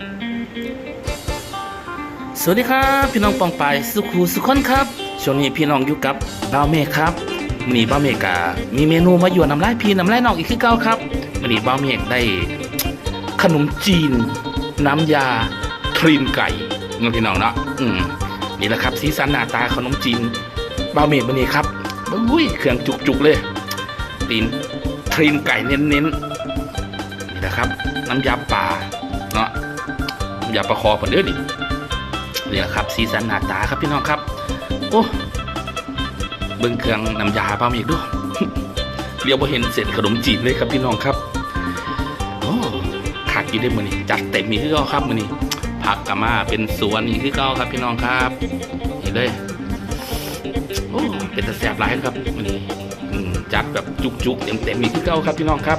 สวัสดีครับ พี่น้องปองไปสุขูสุขคนครับช่วงนี้พี่น้องอยู่กับบ้าวเมฆครับวันนี้บ้าวเมฆกามีเมนูมาอยู่น้ำลายพี่น้ำลายน้องอีกคือเก่าครับวันนี้บ้าวเมฆได้ขนมจีน น้ำยาครีมไก่เนาะพี่น้องเนาะอืมนี่แหละครับสีสันหน้าตาขนมจีนบ้าวเมฆวันนี้ครับอุ้ยเครื่องจุกๆเลยตีนครีมไก่เน้นๆนี่แหละครับ น้ำยาป่า ยาปลาคอผนเด้อนี่นี่แหละครับสีสันหน้าตาครับพี่น้องครับ โอ้เบิ่งเครื่องน้ำยาปล่าอีกด้วยเรียกว่าเห็นเสร็จขนมจีนเลยครับพี่น้องครับโอ้ขาดอยู่ได้มือนี้จัดเต็มมีคือเก่าครับมือนี้ผักกะมาเป็นสวนอีกคือเก่าครับพี่น้องครับนี่เลยโอ้เป็นตะแสบหลายครับมือนี้อืมจัดแบบจุกๆเต็มๆมีคือเก่าครับพี่น้องครับ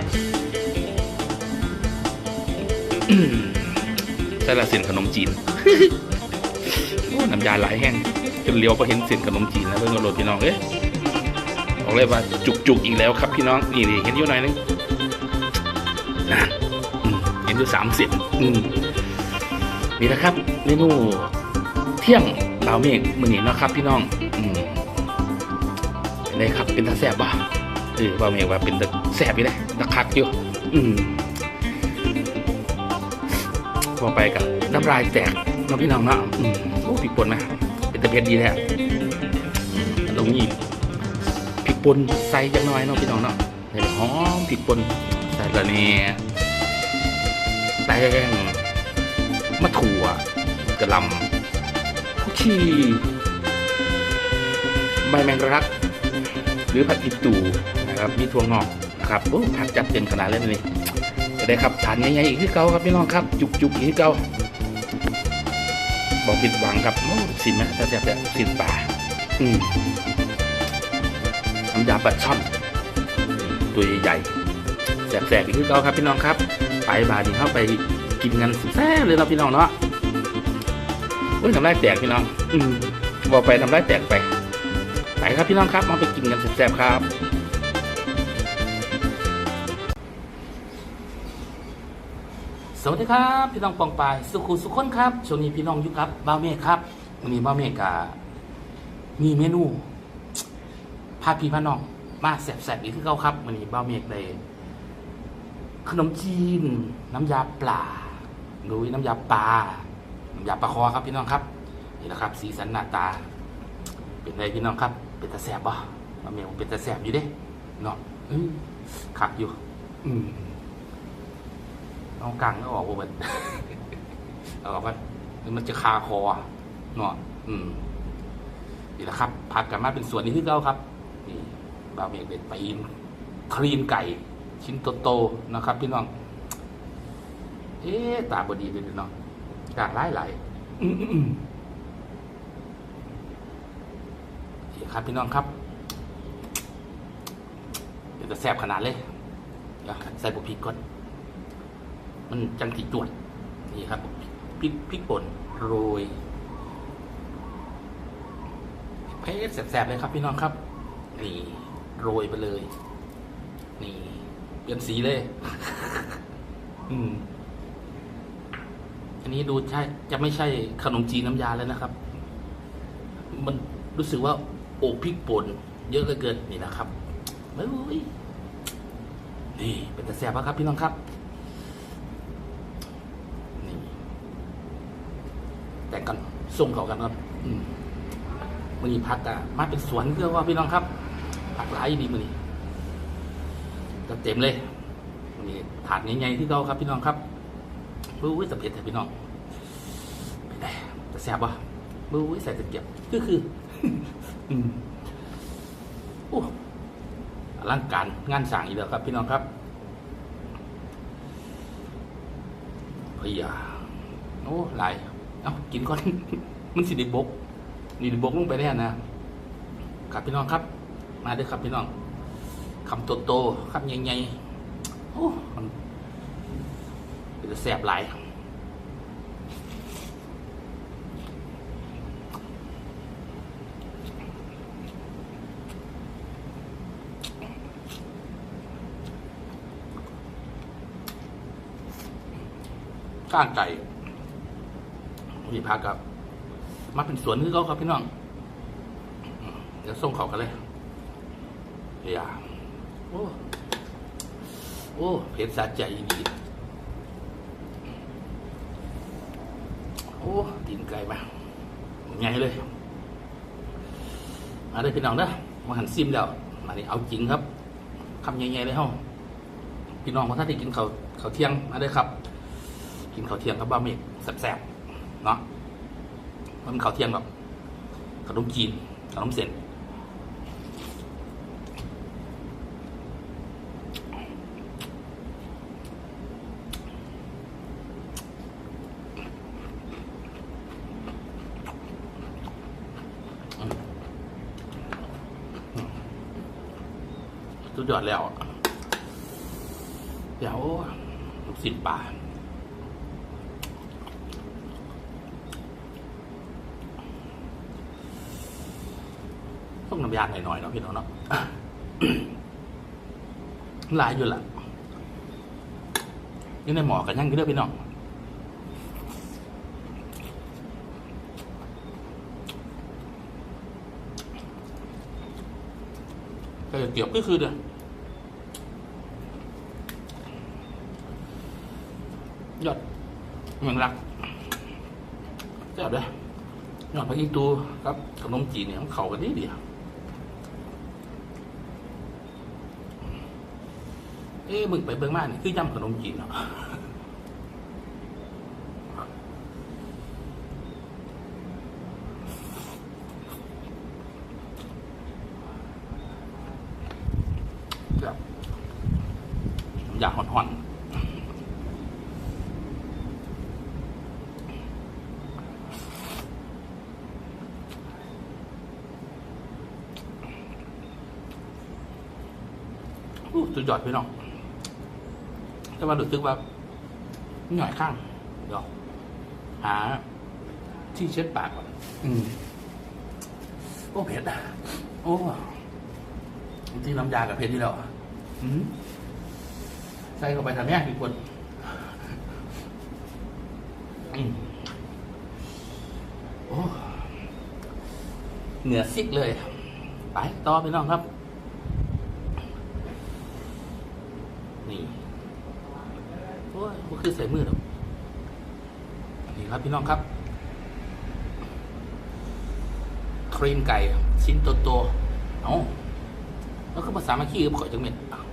ละเส้นขนมจีนน้ำยาไหลแห้งจนเลี้ยวพอเห็นเส้นขนมจีนแล้วเพิ่งกระโดดพี่น้องเอ้ยบอกเลยว่าจุกจุกๆอีกแล้วครับพี่น้องนี่นี่เห็นอยู่หน่อยนึงนะเห็นอยู่สามเส้นมนี่นะครับเมนูเที่ยงดาวเมฆมือนี้นะครับ พี่น้องอืมเป็นไงครับเป็นตาแสบบ่เออบ่าวเมฆว่าเป็นตาแสบอยู่เลยตะคักอยู่ อืม พอไปกับน้ำลายแตกเนาะพี่น้องเนาะอืมโอ้พริกป่นไหมเป็นตะเพียนดีแท้อืมตรงนี้พริกป่นใส่จังน้อยเนาะพี่น้องเนาะใส่หอมพริกป่นใส่ละเนี่ยแป้งมะถั่วกระลำคุกชีใบแมงรัก หรือผัดอิตูนะครับมีถั่วงอกนะครับโอ้ผัดจัดเต็มขนาดเลยนี่ ได้ครับทานง่ายๆอีกที่เก่าครับพี่น้องครับ จุกๆอีกที่เก่าบอกผิดหวังครับโอ้สินไหมถ้าแซ่บแบบสินป่าอืมน้ำยาปลาช่อนตัวใหญ่ๆแสบๆอีกคือเก่าครับพี่น้องครับ ไปบาดีเข้าไปกินกันแซ่บเลยเนาะพี่น้องเนาะโอ้ยทำได้แตกพี่น้อง อืมบอกไปทำได้แตกไปไปครับพี่น้องครับมาไปกินกันแซ่บๆครับ สวัสดีครับพี่น้องปองปายสุขุสุขคนครับช่วงนี้พี่น้องอยู่กับบ้าเมฆครับวันนี้บ้าเมฆกามีเมนูพาพี่พาน้องมาแสบๆอีกคือเก่าครับวันนี้บ้าเมฆได้ขนมจีน น้ำยาปลาหรือน้ำยาปลาน้ำยาปลาคอครับพี่น้องครับนี่แหละครับ สีสันหน้าตา เป็นไงพี่น้องครับ เป็นตาแสบบ่บ้าเมฆเป็นตาแสบอยู่เด้เนาะขักอยู่ อืม เอากลางก็ออกว่ามันเอาออกว่ามันจะคาคอเนาะอืมนี่แหละครับผักกันมาเป็นส่วนนี้ที่เก้าครับ นี่บาวเมกเด็ดไปีนครีมไก่ ชิ้นโตๆนะครับ พี่น้อง เอ๊ะตาบดีเลยพี่น้องกลางไล่ไหลนี่ครับพี่น้องครับเดี๋ยวจะแซ่บขนาดเลยใส่บุพริกก่อน มันจังสีจวดนี่ครับพริกพริกป่นโรยเพชรแสบๆเลยครับพี่น้องครับ นี่โรยไปเลย นี่ เปลี่ยนสีเลย อืม อันนี้ดูใช่ จะไม่ใช่ขนมจีนน้ำยาแล้วนะครับ มันรู้สึกว่าโอบพริกป่นเยอะเหลือเกินนี่นะครับเฮ้ยนี่เป็นแต่แสบครับพี่น้องครับ นี่แต่งกัน ส่งเขากันครับ อืมมือนี้พักอะมาเป็นสวนเพื่อว่าพี่น้องครับผักหลายดีมือนี้จะเต็มเลยมือนี้ถาดใหญ่ๆที่เขาครับ พี่น้องครับบู้ยสะเพ็ดแต่พี่น้องไปได้จะแซ่บวะบู้ยใส่ตะเกียบก็คือ อืมโอ้อลังการงานสั่งอีกแล้วครับ พี่น้องครับเฮียโอ้หลาย เอ้ากินก่อน มันสิไดิบก นี่ไดิบกลงไปแน่นะครับพี่น้องครับ มาด้อครับพี่น้องคำโตๆคำใหญ่ๆโอ้มันเป็นแสบหลายก้างไก่ มีพักกับมาเป็นสวนคือเขาครับพี่น้อง เดี๋ยวส่งเขากันเลยเฮียโอ้โอ้เผ็ดสะใจดีโอ้ตีนไก่มาไงเลยมาเลยพี่น้องเด้อมาหันซิมแล้วมานี่เอาจริงครับคำใหญ่ๆเลยเฮ้าพี่น้องพอท่านที่กินเขาเขาเที่ยงมาเลยครับ กินเขาเที่ยงกับบะหมี่แซ่บๆ เนาะมันข้าวเที่ยงแบบขนมจีนขนมเส้นอืมอืมสุดยอดแล้ว เดี๋ยวลูกศิษย์ป่า ต้องน้ำ ยากหน่อยๆเนาะพี่น้องเนาะหลายอยู่ละนี่ในหมอกันยังอยู่เด้อพี่น้องก็เกี่ยวก็คือเด้ออยอดเมืองรักเจ้าเด้ยอดพระอีตูครับขนมจีนเนี่ยมันเขากันดีเดียว เอ๊ะมึงไปเบิ่งมากนี่คือยำขนมจีนเนาะอยากห่อนๆสุดยอดพี่น้อง แต่ว่ารู้สึกว่าหน่อยข้างเดี๋ยวหา ที่เช็ดปากก่อน อืมโอ้เผ็ดอะโอ้ที่น้ำยากับเผ็ดที่แล้วอะอืมใส่เข้าไปทำแม่กี่คนอืมโอ้เหนือซิกเลย ไปต่อไปน้องครับ นี่ โอ้ยมัน คือใส่มือหรอกนี่ครับพี่น้องครับ ครีมไก่ ชิ้นโตๆเอาแล้วก็ภาษามาขี้กับข่อยจังเม็ดอ้าว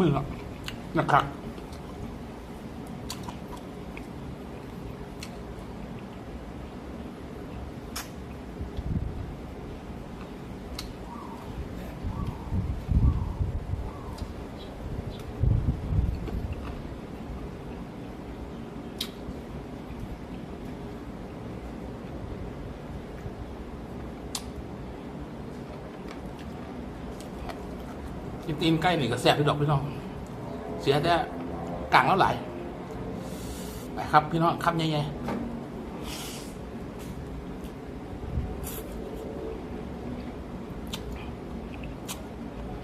มืออะนะครับ กิ นตีนใกล้นี่ก็แซ่บพี่ดอกพี่น้อง เสียแต่กลางแล้วไหลายไปครับพี่น้องคำใหญ่ๆ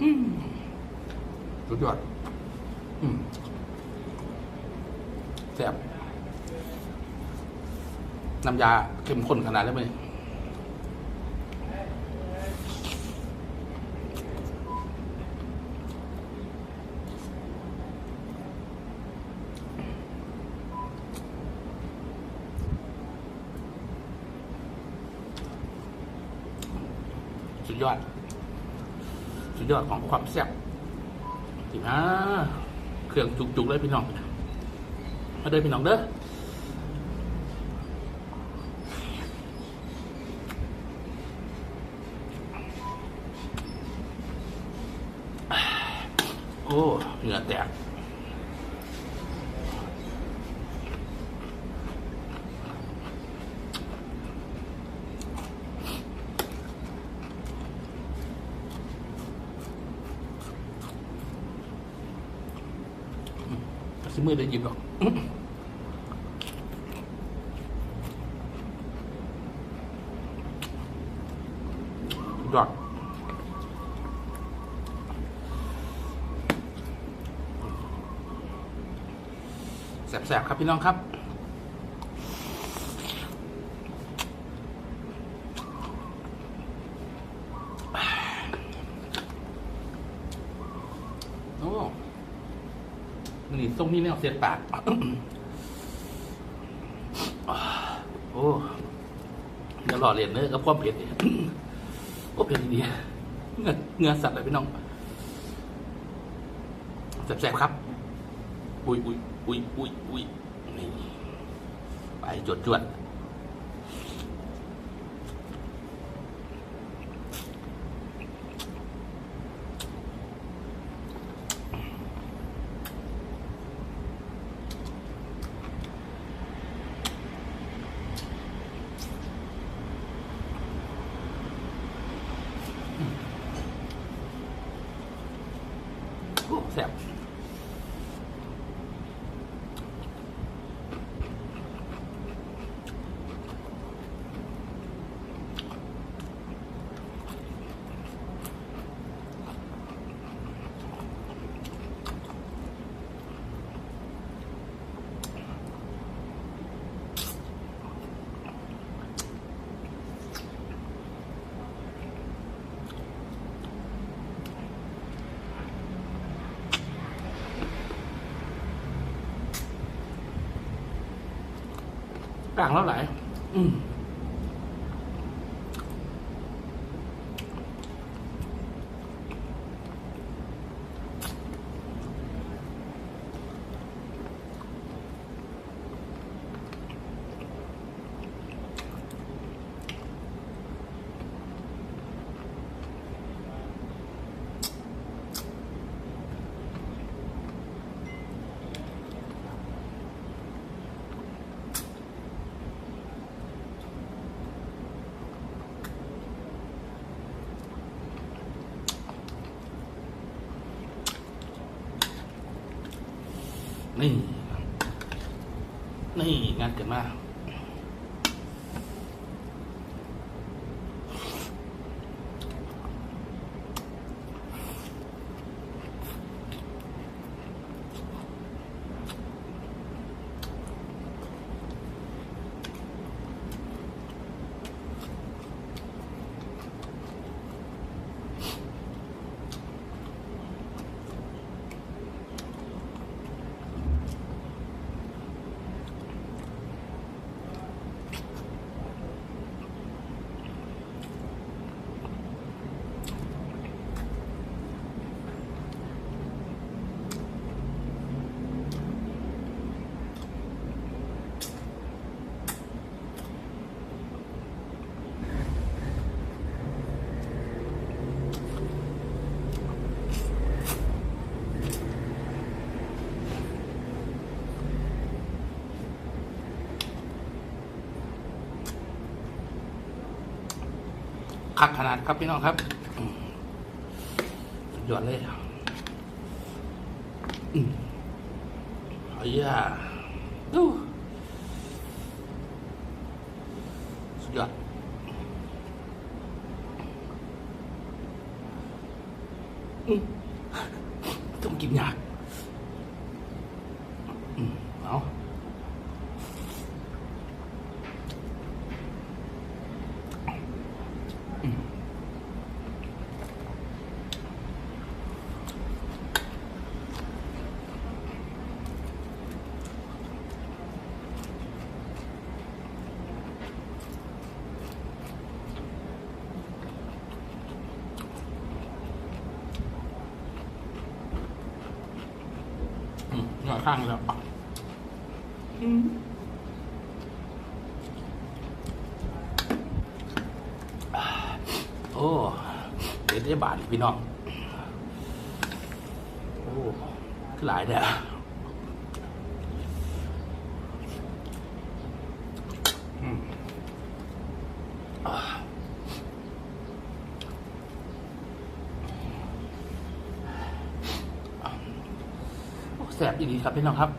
อืมสุดยอดอืมแซ่บน้ำยาเข้มข้นขนาดนี้ไหม ยอด สุดยอดของความแซ่บสินะเครื่องจุกๆเลยพี่น้องมาเด้อพี่น้องเด้อโอ้เหงื่อแตก อ ที่มือได้หยิบหรอกยอดแสบๆครับพี่น้องครับ โอ้มั นนี่ส้มนี่แนวเสียปาก โอ้จะหล่อเรียนเนื้อกับความเผ็ดเนี่ยโอ้เผ็ดดีเงือเงือสัตว์เลยพี่น้องแสบๆครับ อุ้ยอุ้ยอุ้ยอุ้ยอุ้ยนี่ไปจวดจวด แสบ กลางแล้วไหลายอืมนี่ นี่ งานเกิดมาก คักขนาดครับพี่น้องครับอืมสุดยอดเลยอืมเฮ้ยอะดูสุดยอดต้องกินยากอืมเอา ข้างแล้วอืมโอ้เด็ดได้บาทพี่น้อง โอ้หลายเนี่ย โอ้แสดีครับพี่น้องครับ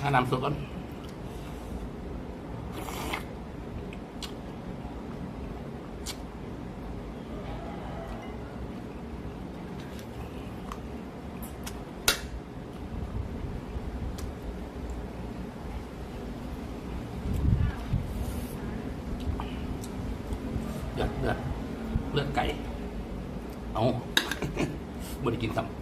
ผัก ถ้าน้ำซุปก่อนเลือดเลือดเลือดไก่ เอา ไม่ได้กินซ้ำ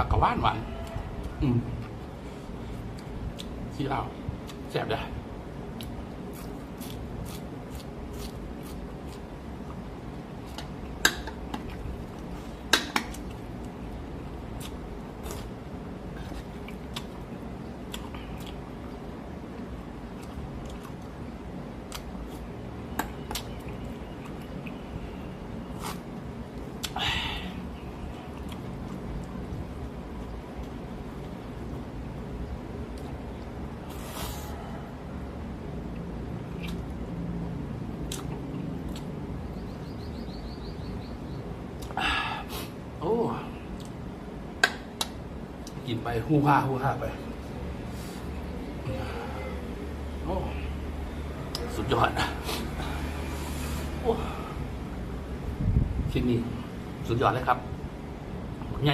ผักกะว่านหวาน อืมสีลาวแซ่บเลยโอ้ กินไปหู้ฮ่าหู้ฮ่าไปสุดยอดโอ้ชิ้นนี้สุดยอดเลยครับไง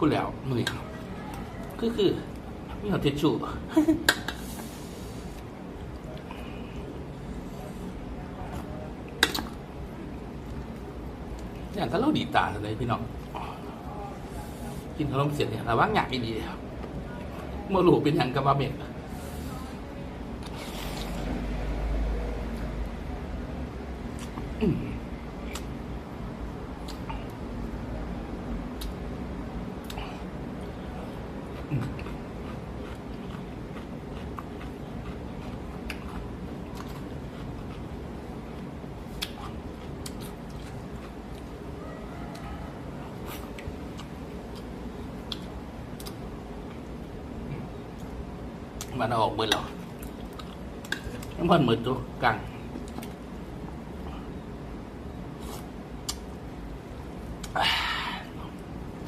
กูแล้วมือคือคือมีหัวทิชชู่อย่างถ้าเราดีตาเลยพี่น้องกินขนมเสร็จเนี่ยระวังอยากดีๆครับเมื่อลูเป็นอย่างกับว่าเม็ดมันเอาออกเบิดแล้วน้ำ เหมือนตัวกัง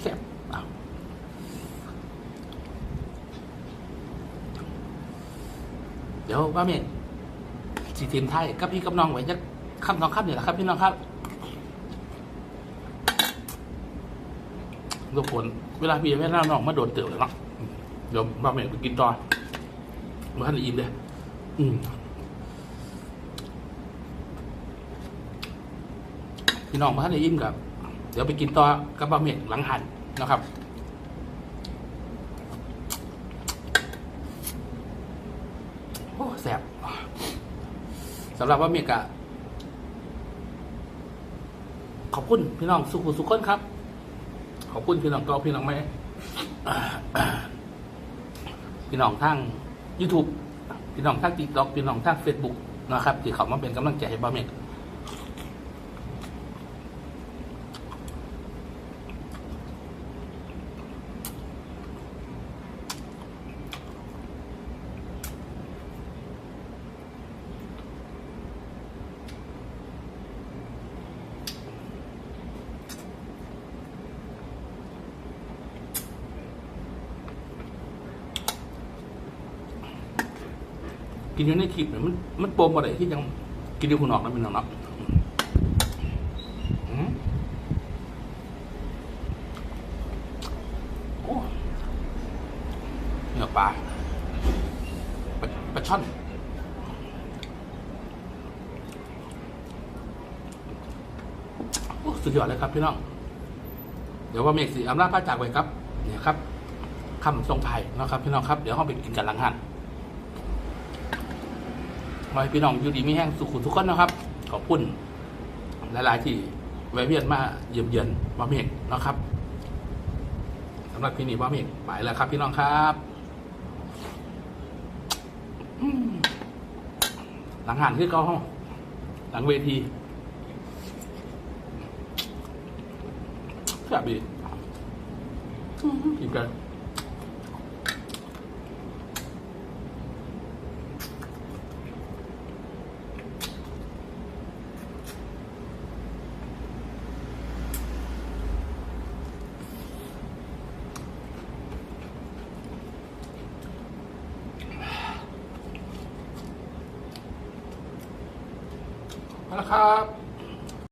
แซ่บเอาเดี๋ยวป้าเมย์สีทีมไทยกับพี่กับน้องไว้จะคำสองคำเดี๋ยวละครับพี่น้องครับทุกคนเวลาพี่เวลาน้องมาโดนเติบเลยเนาะเดี๋ยวบ้าเมฆไปกินต่อมาทันได้อิ่มเลยอืม พี่น้องมาทันได้อิ่มกับ เดี๋ยวไปกินต่อกับบ้าเมฆหลังหันนะครับโอ้แสบสำหรับว่าเมกะขอบคุณพี่น้องสุขุสุขคนครับ ขอบคุณพี่น้องกาพี่น้องไม่พี่น้องทาง YouTube พี่น้องทาง TikTok พี่น้องทาง Facebook นะครับ ที่เขามาเป็นกำลังใจให้บ้าเมก กินอยู่ในคลิปเนี่ยมันมันโปรโมอะไรที่ยังกินอยู่คุณออกแล้วเป็นน้องเนาะอืมโอ้เนื้อปลาปลาปลาช่อนโอ้สุดยอดเลยครับพี่น้อง เดี๋ยวว่าเมฆสีอำลาพระจากไว้ครับ เนี่ยครับคำทรงไทยนะครับพี่น้องครับ เดี๋ยวห้องไปกินกันหลังหัน ขอให้พี่น้องอยู่ดีมีแห้งสุขุมทุกคนนะครับ ขอบคุณหลายๆที่แวะเวียนมาเยี่ยมเยือนบ้าเมกนะครับสำหรับพี่นี่บ้าเมกไปแล้วครับ พี่น้องครับอืมหลังหันขึ้นเก้าห้องหลังเวทีแซ่บดีอีกกัน